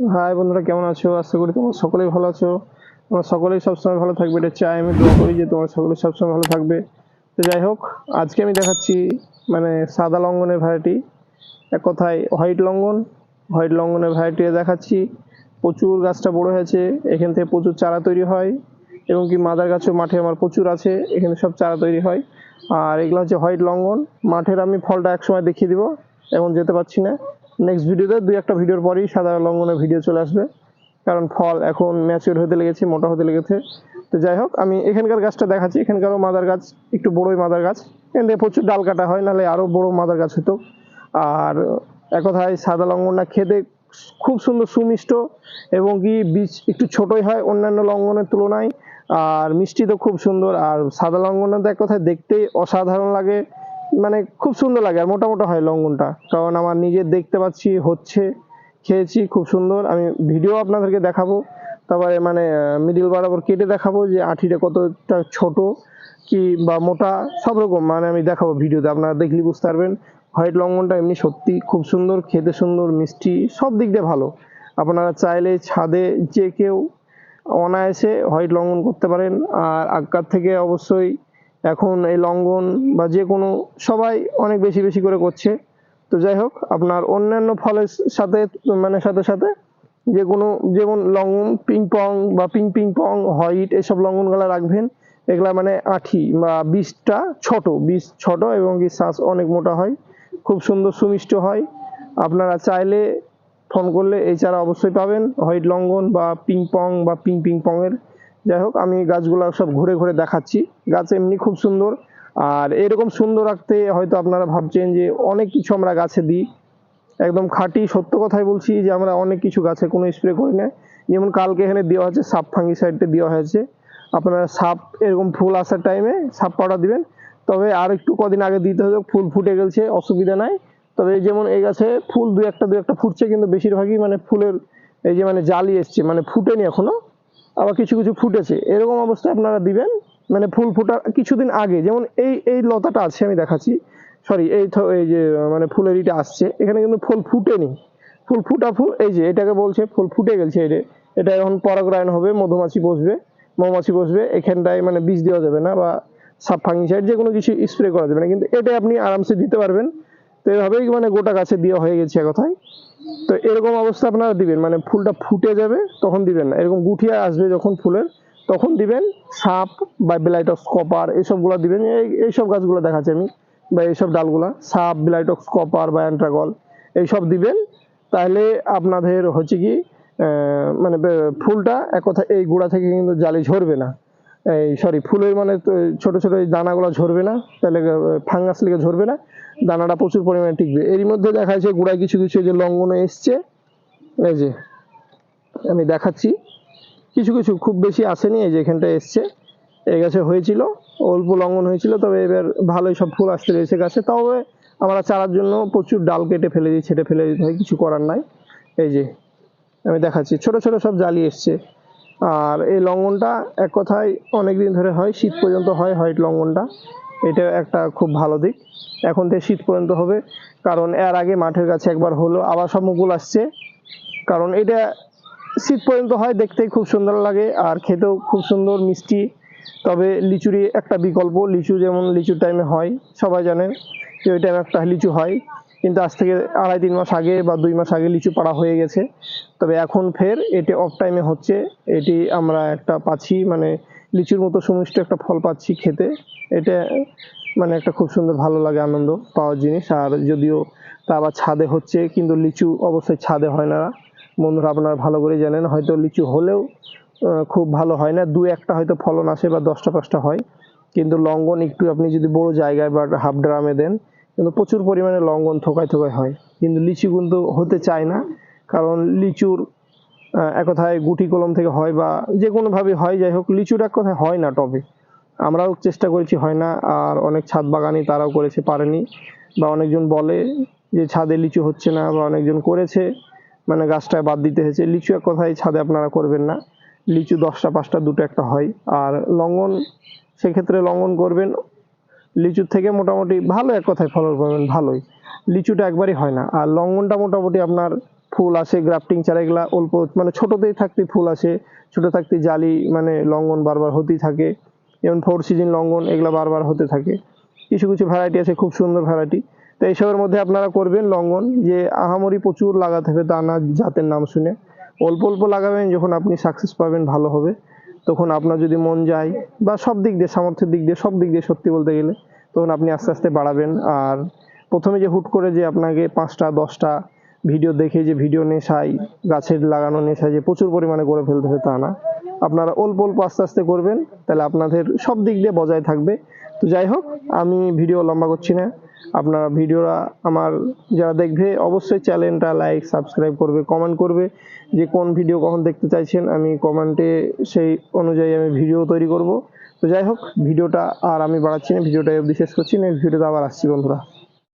High বন্ধুরা, কেমন আছো? আশা করি তোমরা সকলেই ভালো আছো। তোমরা সকলেই সবসময় ভালো থাকবে। এটা চাই আমি দোয়া করি যে তোমরা সকলে সবসময় ভালো থাকবে। তো যাই হোক, আজকে আমি দেখাচ্ছি মানে সাদা লঙ্ঘনের ভ্যারাইটি এক কথায় হোয়াইট লঙ্ঘন হোয়াইট লঙ্ঘনের ভ্যারাইটি দেখাচ্ছি। প্রচুর গাছটা বড় হয়েছে। এখান থেকে প্রচুর চারা তৈরি হয়। এবং কি মাদার গাছও মাঠে আমার প্রচুর আছে। এখানে সব চারা তৈরি হয়। আর এগুলো হচ্ছে হোয়াইট লঙ্ঘন মাঠের আমি ফলটা একসময় দেখিয়ে দিব। এখন যেতে পারছি না। নেক্সট ভিডিওতে দুই একটা ভিডিওর পরেই সাদা লঙ্ঘনের ভিডিও চলে আসবে। কারণ ফল এখন ম্যাচিওর হতে লেগেছে, মোটা হতে লেগেছে। তো যাই হোক, আমি এখানকার গাছটা দেখাচ্ছি। এখানকারও মাদার গাছ, একটু বড়ই মাদার গাছ। এখান থেকে প্রচুর ডাল কাটা হয়, নাহলে আরও বড় মাদার গাছ হতো। আর এক কথায় সাদা লঙ্ঘনটা খেতে খুব সুন্দর সুমিষ্ট এবং কি বীজ একটু ছোটই হয় অন্যান্য লঙ্ঘনের তুলনায়। আর মিষ্টি তো খুব সুন্দর। আর সাদা লঙ্ঘনটা তো এক কথায় দেখতেই অসাধারণ লাগে। মানে খুব সুন্দর লাগে আর মোটা মোটা হয় লঙ্ঘনটা কারণ আমার নিজে দেখতে পাচ্ছি, হচ্ছে, খেয়েছি, খুব সুন্দর। আমি ভিডিও আপনাদেরকে দেখাবো। তারপরে মানে মিডিল বরাবর কেটে দেখাবো যে আঠিটা কতটা ছোট কি বা মোটা, সব রকম মানে আমি দেখাবো ভিডিওতে। আপনারা দেখলে বুঝতে পারবেন। হোয়াইট লঙ্ঘনটা এমনি সত্যি খুব সুন্দর, খেতে সুন্দর, মিষ্টি, সব দিক দিয়ে ভালো। আপনারা চাইলে ছাদে যে কেউ অনায়াসে হোয়াইট লঙ্ঘন করতে পারেন। আর আগকার থেকে অবশ্যই এখন এই লঙ্ঘন বা যে কোনো সবাই অনেক বেশি বেশি করে করছে। তো যাই হোক, আপনার অন্যান্য ফলের সাথে মানে সাথে সাথে যে কোনো, যেমন লঙ্ঘন পিং পং বা পিং পিং পং হোয়াইট এসব লঙ্ঘনগুলো রাখবেন। এগুলা মানে আঠি বা বীজটা ছোট, বীজ ছোট এবং কি শ্বাস অনেক মোটা হয়, খুব সুন্দর সুমিষ্ট হয়। আপনারা চাইলে ফোন করলে এই চারা অবশ্যই পাবেন। হোয়াইট লঙ্ঘন বা পিং পং বা পিং পিং পং এর যাই হোক আমি গাছগুলো সব ঘুরে ঘুরে দেখাচ্ছি। গাছ এমনি খুব সুন্দর। আর এরকম সুন্দর রাখতে হয়তো আপনারা ভাবছেন যে অনেক কিছু আমরা গাছে দিই। একদম খাঁটি, সত্য কথাই বলছি যে আমরা অনেক কিছু গাছে কোনো স্প্রে করি না। যেমন কালকে এখানে দেওয়া হয়েছে, সাপ ফাঙ্গি সাইডে দেওয়া হয়েছে। আপনারা সাপ এরকম ফুল আসার টাইমে সাপ পাউডার দিবেন। তবে আর একটু কদিন আগে দিতে হবে ফুল ফুটে গেছে, অসুবিধা নাই। তবে যেমন এই গাছে ফুল দু একটা দু একটা ফুটছে, কিন্তু বেশিরভাগই মানে ফুলের এই যে মানে জালি এসছে মানে ফুটেনি এখনও। আবার কিছু কিছু ফুটেছে। এরকম অবস্থায় আপনারা দিবেন। মানে ফুল ফোটার কিছুদিন আগে, যেমন এই এই লতাটা আছে, আমি দেখাচ্ছি। সরি এই এই যে মানে ফুলের ইটা আসছে। এখানে কিন্তু ফুল ফুটেনি। ফুল ফুটা ফুল, এই যে, এটাকে বলছে, ফুল ফুটে গেছে এটা এটা এখন পরাগরায়ন হবে, মধুমাছি বসবে, মৌমাছি বসবে। এখানটায় মানে বীজ দেওয়া যাবে না বা সাব ফাঙ্গিসাইড যে কোনো কিছু স্প্রে করা যাবে না। কিন্তু এটা আপনি আরামসে দিতে পারবেন। তো এভাবেই মানে গোটা গাছে দেওয়া হয়ে গেছে কথায়। তো এরকম অবস্থা আপনারা দিবেন মানে ফুলটা ফুটে যাবে তখন দিবেন না। এরকম গুঠিয়ে আসবে যখন ফুলের, তখন দিবেন সাপ বা ব্লাইটক্স, কপার এইসবগুলো দিবেন। এই, এইসব গাছগুলো দেখাচ্ছি আমি, বা এইসব ডালগুলা, সাপ, ব্লাইটক্স, কপার বা অ্যান্ট্রাগল, এইসব দিবেন। তাহলে আপনাদের হচ্ছে কি মানে ফুলটা এক কথা এই গোড়া থেকে কিন্তু জালি ঝরবে না। এই সরি ফুলের মানে ছোট ছোট এই দানাগুলো ঝরবে না, তাহলে ফাঙ্গাস লেগে ঝরবে না, দানাটা প্রচুর পরিমাণে টিকবে। এরই মধ্যে দেখা যাচ্ছে গোড়ায় কিছু কিছু যে লঙ্ঘনে এসছে, এই যে, আমি দেখাচ্ছি। কিছু কিছু খুব বেশি আসেনি, এই যে এখানটা এসছে, এই গাছে হয়েছিল, অল্প লঙ্ঘন হয়েছিল, তবে এবার ভালোই সব ফুল আসতে রয়েছে গাছে। তবে আমরা চারার জন্য প্রচুর ডাল কেটে ফেলে দিই, ছেটে ফেলে দিতে হয়, কিছু করার নাই। এই যে, আমি দেখাচ্ছি, ছোট ছোট সব জালি এসছে। আর এই লঙ্গনটা এক কথায় অনেক দিন ধরে হয়, শীত পর্যন্ত হয় হোয়াইট লঙ্গনটা। এটা একটা খুব ভালো দিক। এখন থেকে শীত পর্যন্ত হবে, কারণ এর আগে মাঠের কাছে একবার হলো, আবার সব মুকুল আসছে। কারণ এটা শীত পর্যন্ত হয়, দেখতেই খুব সুন্দর লাগে, আর খেতেও খুব সুন্দর, মিষ্টি। তবে লিচুরই একটা বিকল্প, লিচু যেমন লিচুর টাইমে হয়, সবাই জানেন যে ওই টাইমে একটা লিচু হয়। কিন্তু আজ থেকে আড়াই তিন মাস আগে বা দুই মাস আগে লিচু পাড়া হয়ে গেছে। তবে এখন ফের এটি অফ টাইমে হচ্ছে। এটি আমরা একটা পাচ্ছি মানে লিচুর মতো সুমিষ্ট একটা ফল পাচ্ছি খেতে। এটা মানে একটা খুব সুন্দর ভালো লাগে, আনন্দ পাওয়ার জিনিস। আর যদিও তা আবার ছাদে হচ্ছে, কিন্তু লিচু অবশ্যই ছাদে হয় না। বন্ধুরা আপনারা ভালো করে জানেন, হয়তো লিচু হলেও খুব ভালো হয় না। দু একটা হয়তো ফলন আসে বা দশটা পাঁচটা হয়। কিন্তু লঙ্ঘন একটু আপনি যদি বড় জায়গায় বা হাফ ড্রামে দেন কিন্তু প্রচুর পরিমাণে লঙ্ঘন থোকায় থোকায় হয়। কিন্তু লিচু কিন্তু হতে চায় না, কারণ লিচুর এক কথায় গুটি কলম থেকে হয় বা যে কোনোভাবে হয়, যাই হোক লিচুর এক কথায় হয় না টবে। আমরাও চেষ্টা করেছি, হয় না, আর অনেক ছাদ বাগানি তারাও করেছে, পারেনি। বা অনেকজন বলে যে ছাদে লিচু হচ্ছে না, বা অনেকজন করেছে মানে গাছটায় বাদ দিতে হয়েছে। লিচু এক কথায় ছাদে আপনারা করবেন না। লিচু দশটা, পাঁচটা, দুটো একটা হয়। আর লঙ্ঘন, সেক্ষেত্রে লঙ্ঘন করবেন লিচুর থেকে মোটামুটি ভালো, এক কথায় ফলন পাবেন ভালোই। লিচুটা একবারই হয় না। আর লঙ্গনটা মোটামুটি আপনার ফুল আসে গ্রাফটিং চারা এগুলা অল্প মানে ছোটতেই থাকতে ফুল আসে, ছোট থাকতে জালি মানে লঙ্গন বারবার হতেই থাকে। যেমন ফোর সিজন লঙ্গন এগুলা বারবার হতে থাকে। কিছু কিছু ভ্যারাইটি আছে, খুব সুন্দর ভ্যারাইটি তো এইসবের মধ্যে আপনারা করবেন লঙ্গন, যে আহামরি প্রচুর লাগাতে হবে তা না জাতের নাম শুনে। অল্প অল্প লাগাবেন, যখন আপনি সাকসেস পাবেন, ভালো হবে। তখন আপনার যদি মন যায়, বা সব দিক দিয়ে, সামর্থ্যের দিক দিয়ে, সব দিক দিয়ে সত্যি বলতে গেলে, তখন আপনি আস্তে আস্তে বাড়াবেন। আর প্রথমে যে হুট করে যে আপনাকে পাঁচটা, দশটা ভিডিও দেখে যে ভিডিও নেশায়, গাছের লাগানো নেশায় যে প্রচুর পরিমাণে করে ফেলতে হবে তা না। আপনারা অল্প অল্প আস্তে আস্তে করবেন, তাহলে আপনাদের সব দিক দিয়ে বজায় থাকবে। তো যাই হোক, আমি ভিডিও লম্বা করছি না। আপনারা ভিডিওরা আমার যারা দেখবে, অবশ্যই চ্যানেলটা লাইক সাবস্ক্রাইব করবে কমেন্ট করবে যে কোন ভিডিও কখন দেখতে চাইছেন, আমি কমেন্টে সেই অনুযায়ী আমি ভিডিও তৈরি করব। তো যাই হোক, ভিডিওটা আর আমি বাড়াচ্ছি না, ভিডিওটা অবধি শেষ করছি নেক্সট ভিডিওতে আবার আসছি বন্ধুরা।